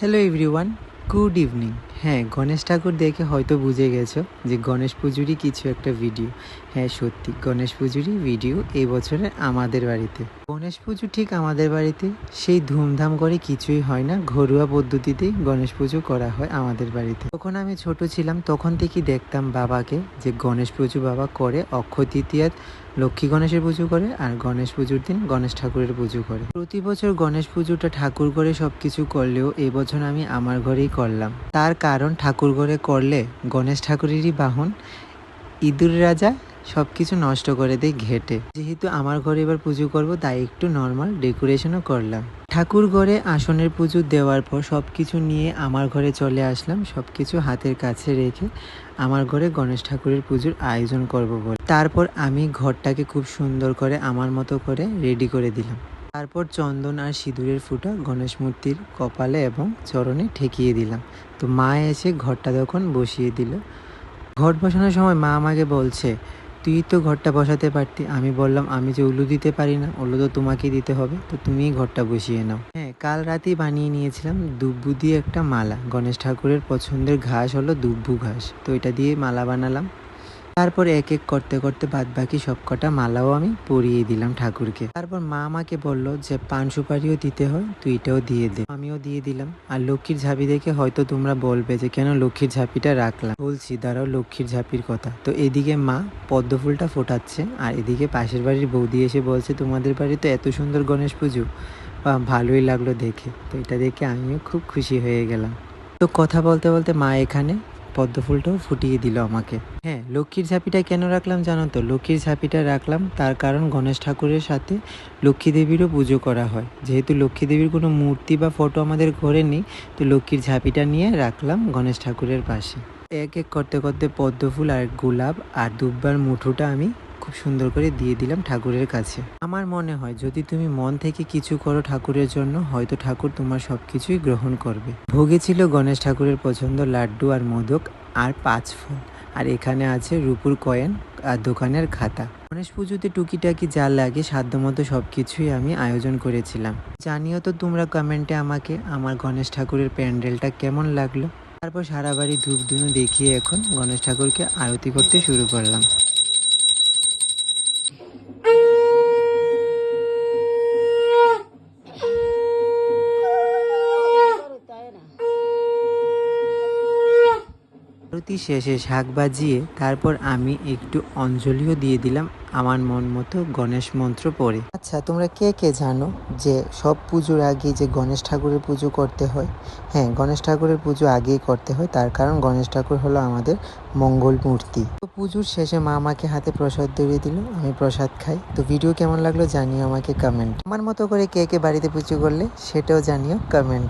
Hello everyone, good evening. হ্যাঁ গণেশ ঠাকুর দেখে হয়তো বুঝে গেছো যে গণেশ পুজোরই কিছু একটা ভিডিও। হ্যাঁ সত্যি, গণেশ পুজোরই ভিডিও এই বছরে আমাদের বাড়িতে। গণেশ পুজো ঠিক আমাদের বাড়িতে, সেই ধুমধাম করে কিছুই হয় না, ঘরোয়া পদ্ধতিতেই গণেশ পুজো করা হয় আমাদের বাড়িতে। তখন আমি ছোট ছিলাম, তখন থেকেই দেখতাম বাবাকে যে গণেশ পুজো বাবা করে, অক্ষয় তৃতীয়াত লক্ষ্মী গণেশের পুজো করে আর গণেশ পুজোর দিন গণেশ ঠাকুরের পুজো করে। প্রতি বছর গণেশ পুজোটা ঠাকুর ঘরে সবকিছু করলেও এবছর আমি আমার ঘরেই করলাম। তার কারণ ঠাকুর ঘরে করলে গণেশ ঠাকুরেরই বাহন, ইঁদুর রাজা সব কিছু নষ্ট করে দেয় ঘেটে। যেহেতু আমার ঘরে এবার পুজো করব, তাই একটু নর্মাল ডেকোরেশনও করলাম। ঠাকুর ঘরে আসনের পুজো দেওয়ার পর সব কিছু নিয়ে আমার ঘরে চলে আসলাম। সব কিছু হাতের কাছে রেখে আমার ঘরে গণেশ ঠাকুরের পুজোর আয়োজন করব বলে। তারপর আমি ঘরটাকে খুব সুন্দর করে, আমার মতো করে রেডি করে দিলাম। তারপর চন্দন আর সিঁদুরের ফুটা গণেশ মূর্তির কপালে এবং চরণে ঠেকিয়ে দিলাম। তো মা এসে ঘরটা তখন বসিয়ে দিল। ঘট বসানোর সময় মা আমাকে বলছে, তুই তো ঘরটা বসাতে পারতি। আমি বললাম, আমি যে উলু দিতে পারি না, উলু তো তোমাকে দিতে হবে। তো তুমিই ঘরটা বসিয়ে নাও। হ্যাঁ কাল রাতেই বানিয়ে নিয়েছিলাম দুব্বু দিয়ে একটা মালা। গণেশ ঠাকুরের পছন্দের ঘাস হলো দুব্বু ঘাস। তো এটা দিয়ে মালা বানালাম। তারপর এক এক করতে করতে বাদ বাকি সব কটা মালাও আমি পরিয়ে দিলাম ঠাকুরকে। তারপর মা আমাকে বলল যে, পান সুপারিও দিতে হয় তুই এটাও দিয়ে দে। আমিও দিয়ে দিলাম। আর লক্ষ্মীর ঝাঁপি দেখে হয়তো তোমরা বলবে যে, কেন লক্ষ্মীর ঝাঁপিটা রাখলাম? বলছি, দাঁড়াও, লক্ষ্মীর ঝাঁপির কথা। তো এদিকে মা পদ্ম ফুলটা ফোটাচ্ছে, আর এদিকে পাশের বাড়ির বৌদি এসে বলছে, তোমাদের বাড়ি তো এত সুন্দর গণেশ পুজো, বা ভালোই লাগল দেখে। তো এটা দেখে আমিও খুব খুশি হয়ে গেলাম। তো কথা বলতে বলতে মা এখানে পদ্ম ফুলটাও ফুটিয়ে দিল আমাকে। হ্যাঁ লক্ষ্মীর ঝাঁপিটা কেন রাখলাম জানো তো? লক্ষ্মীর ঝাঁপিটা রাখলাম তার কারণ গণেশ ঠাকুরের সাথে লক্ষ্মী দেবীরও পুজো করা হয়। যেহেতু লক্ষ্মী দেবীর কোনো মূর্তি বা ফটো আমাদের ঘরে নেই, তো লক্ষ্মীর ঝাঁপিটা নিয়ে রাখলাম গণেশ ঠাকুরের পাশে। এক এক করতে করতে পদ্ম ফুল আর গোলাপ আর দুব্বার মুঠোটা আমি খুব সুন্দর করে দিয়ে দিলাম ঠাকুরের কাছে। আমার মনে হয় যদি তুমি মন থেকে কিছু করো ঠাকুরের জন্য, হয়তো ঠাকুর তোমার সব কিছুই গ্রহণ করবে। ভোগে ছিল গণেশ ঠাকুরের পছন্দ লাড্ডু আর মোদক আর পাঁচ ফল। আর এখানে আছে রূপুর কয়েন আর দোকানের খাতা। গণেশ পুজোতে টুকিটাকি যা লাগে সাধ্যমতো সব কিছুই আমি আয়োজন করেছিলাম। জানিও তো তোমরা কমেন্টে আমাকে, আমার গণেশ ঠাকুরের প্যান্ডেলটা কেমন লাগল? তারপর সারা বাড়ি ধূপ ধুনো দেখিয়ে এখন গণেশ ঠাকুরকে আরতি করতে শুরু করলাম। আরতি শেষে শাক বাজিয়ে তারপর আমি একটু অঞ্জলিও দিয়ে দিলাম আমার মন মতো গণেশ মন্ত্র পড়ে। আচ্ছা তোমরা কে কে জানো যে সব পুজোর আগে যে গণেশ ঠাকুরের পুজো করতে হয়? হ্যাঁ গণেশ ঠাকুরের পুজো আগেই করতে হয়, তার কারণ গণেশ ঠাকুর হলো আমাদের মঙ্গল মূর্তি। তো পুজোর শেষে মা আমাকে হাতে প্রসাদ ধরিয়ে দিল, আমি প্রসাদ খাই। তো ভিডিও কেমন লাগল জানিও আমাকে কমেন্ট আমার মতো করে কে কে বাড়িতে পুজো করলে সেটাও জানিও কমেন্ট